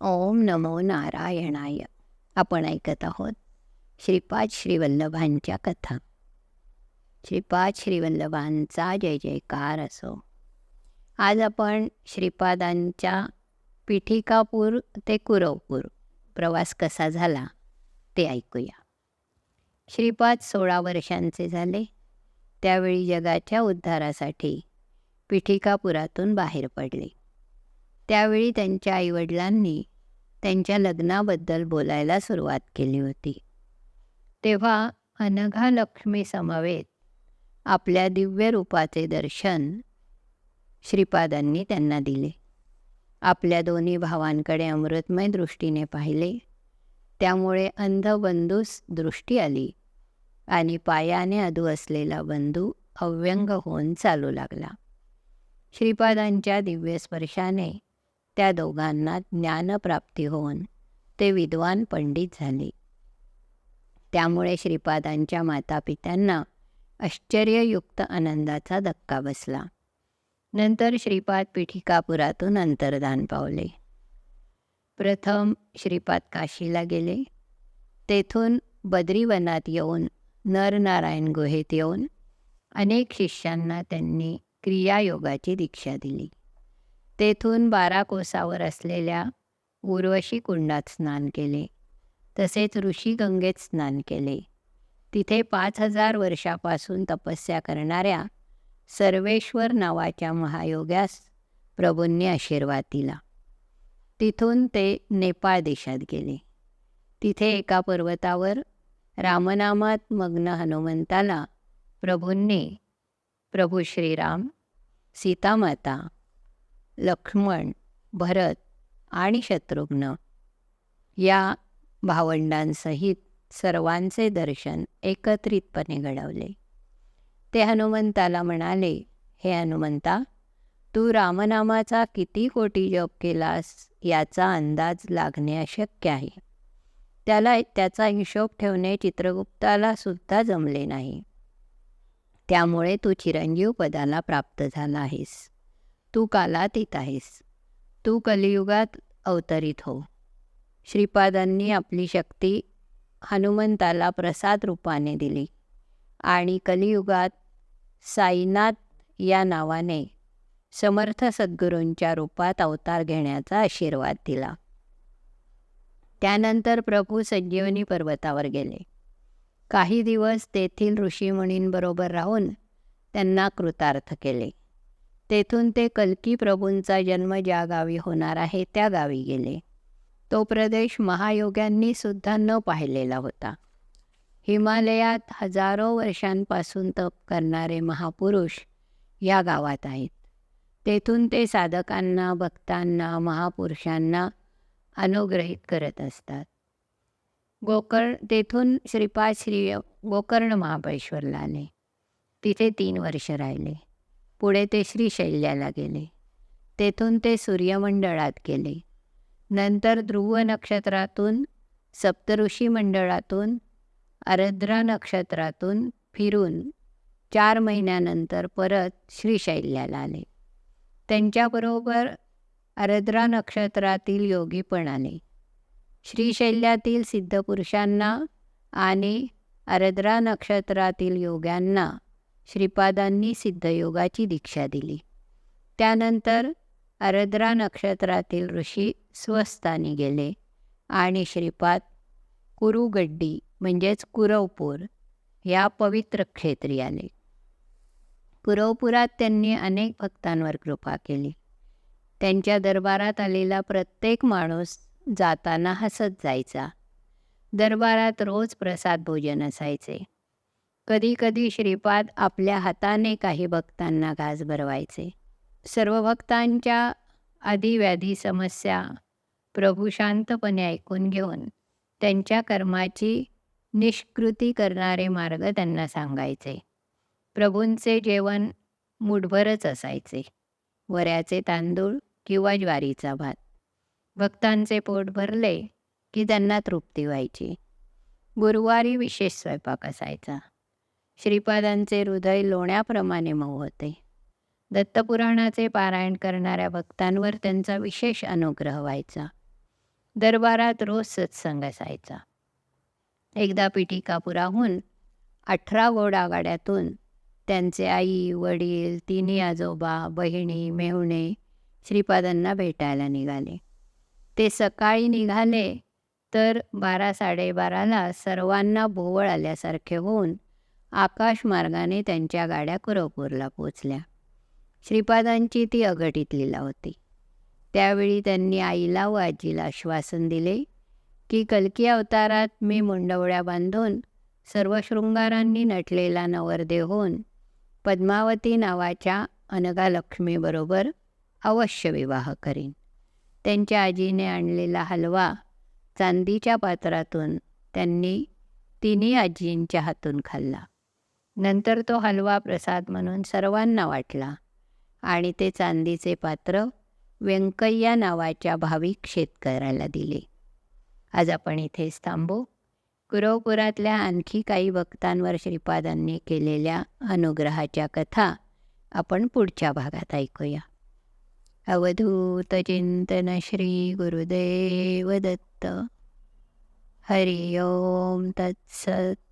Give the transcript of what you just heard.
ओम नमो नारायणाय. आपण ऐकत आहोत श्रीपाद श्रीवल्लभांच्या कथा. श्रीपाद श्रीवल्लभांचा जय जयकार असो. आज आपण श्रीपादांच्या पिठिकापूर ते कुरवपूर प्रवास कसा झाला ते ऐकूया. श्रीपाद सोळा वर्षांचे झाले. त्यावेळी जगाच्या उद्धारासाठी पिठिकापुरातून बाहेर पडले. त्यावेळी त्यांच्या आईवडिलांनी त्यांच्या लग्नाबद्दल बोलायला सुरुवात केली होती. तेव्हा अनघा लक्ष्मी समवेत आपल्या दिव्य रूपाचे दर्शन श्रीपादांनी त्यांना दिले. आपल्या दोन्ही भावांकडे अमृतमय दृष्टीने पाहिले. त्यामुळे अंध बंधूस दृष्टी आली आणि पायाने अधू असलेला बंधू अव्यंग होऊन चालू लागला. श्रीपादांच्या दिव्य स्पर्शाने त्या दोघांना ज्ञानप्राप्ती होऊन ते विद्वान पंडित झाले. त्यामुळे श्रीपादांच्या मातापित्यांना आश्चर्ययुक्त आनंदाचा धक्का बसला. नंतर श्रीपाद पिठिकापुरातून अंतर्धान पावले. प्रथम श्रीपाद काशीला गेले. तेथून बद्रीवनात येऊन नरनारायण गुहेत येऊन अनेक शिष्यांना त्यांनी क्रियायोगाची दीक्षा दिली. तेथून बारा कोसावर असलेल्या उर्वशी कुंडात स्नान केले. तसेच ऋषीगंगेत स्नान केले. तिथे पाच हजार वर्षापासून तपस्या करणाऱ्या सर्वेश्वर नावाच्या महायोग्यास प्रभूंनी आशीर्वाद दिला. तिथून ते नेपाळ देशात गेले. तिथे एका पर्वतावर रामनामात मग्न हनुमंताला प्रभूंनी प्रभू श्रीराम सीतामाता लक्ष्मण भरत आणि शत्रुघ्न या भावंडांसहित सर्वांचे दर्शन एकत्रितपणे घडवले. ते हनुमंताला म्हणाले हे हनुमंता तू रामनामाचा किती कोटी जप केलास याचा अंदाज लागणे अशक्य आहे. त्याला त्याचा हिशोब ठेवणे चित्रगुप्ताला सुद्धा जमले नाही. त्यामुळे तू चिरंजीव पदाला प्राप्त झाला आहेस. तू कालातीत आहेस. तू कलियुगात अवतरित हो. श्रीपादांनी आपली शक्ती हनुमंताला प्रसाद रूपाने दिली आणि कलियुगात साईनाथ या नावाने समर्थ सद्गुरूंच्या रूपात अवतार घेण्याचा आशीर्वाद दिला. त्यानंतर प्रभू संजीवनी पर्वतावर गेले. काही दिवस तेथील ऋषीमुनींबरोबर राहून त्यांना कृतार्थ केले. तेथून ते कल्की प्रभूंचा जन्म ज्या गावी होणार आहे त्या गावी गेले. तो प्रदेश महायोग्यांनी सुद्धा न पाहिलेला होता. हिमालयात हजारो वर्षांपासून तप करणारे महापुरुष या गावात आहेत. तेथून ते साधकांना भक्तांना महापुरुषांना अनुग्रहित करत असतात. गोकर्ण तेथून श्रीपाद श्री गोकर्ण महाबळेश्वरला आले. तिथे तीन वर्ष राहिले. पुढे ते श्रीशैल्याला गेले. तेथून ते सूर्यमंडळात गेले. नंतर ध्रुव नक्षत्रातून सप्तऋषी मंडळातून आरद्रा नक्षत्रातून फिरून चार महिन्यानंतर परत श्रीशैल्याला आले. त्यांच्याबरोबर आरद्रा नक्षत्रातील योगी पण आले. श्रीशैल्यातील सिद्धपुरुषांना आणि आरद्रा नक्षत्रातील योग्यांना श्रीपादांनी सिद्धयोगाची दीक्षा दिली. त्यानंतर आरद्रा नक्षत्रातील ऋषी स्वस्थानी गेले आणि श्रीपाद कुरुगड्डी म्हणजेच कुरवपूर या पवित्र क्षेत्री आले. कुरवपुरात त्यांनी अनेक भक्तांवर कृपा केली. त्यांच्या दरबारात आलेला प्रत्येक माणूस जाताना हसत जायचा. दरबारात रोज प्रसाद भोजन असायचे. कधीकधी श्रीपाद आपल्या हाताने काही भक्तांना घास भरवायचे. सर्व भक्तांच्या आधीव्याधी समस्या प्रभू शांतपणे ऐकून घेऊन त्यांच्या कर्माची निष्कृती करणारे मार्ग त्यांना सांगायचे. प्रभूंचे जेवण मुठभरच असायचे. वऱ्याचे तांदूळ किंवा ज्वारीचा भात. भक्तांचे पोट भरले की त्यांना तृप्ती व्हायची. गुरुवारी विशेष स्वयंपाक असायचा. श्रीपादांचे हृदय लोण्याप्रमाणे मऊ होते. दत्तपुराणाचे पारायण करणाऱ्या भक्तांवर त्यांचा विशेष अनुग्रह व्हायचा. दरबारात रोज सत्संग असायचा. एकदा पिठिकापुराहून अठरा गोडागाड्यातून त्यांचे आई वडील तिन्ही आजोबा बहिणी मेहुणे श्रीपादांना भेटायला निघाले. ते सकाळी निघाले तर बारा साडेबाराला सर्वांना भोवळ आल्यासारखे होऊन आकाशमार्गाने त्यांच्या गाड्या कुरवपूरला पोचल्या. श्रीपादांची ती अघटित लिला होती. त्यावेळी त्यांनी आईला व आजीला आश्वासन दिले की कलकी अवतारात मी मुंडवळ्या बांधून सर्व शृंगारांनी नटलेला नवरदेव होऊन पद्मावती नावाच्या अनगा लक्ष्मीबरोबर अवश्य विवाह करीन. त्यांच्या आजीने आणलेला हलवा चांदीच्या पात्रातून त्यांनी तिन्ही आजींच्या हातून खाल्ला. नंतर तो हलवा प्रसाद म्हणून सर्वांना वाटला. आणि ते चांदीचे पात्र व्यंकय्या नावाच्या भाविक शेतकऱ्याला दिले. आज आपण इथेच थांबू. कुरवपुरातल्या आणखी काही भक्तांवर श्रीपादांनी केलेल्या अनुग्रहाच्या कथा आपण पुढच्या भागात ऐकूया. अवधूत चिंतन श्री गुरुदेव दत्त. हरि ओम तत्सत.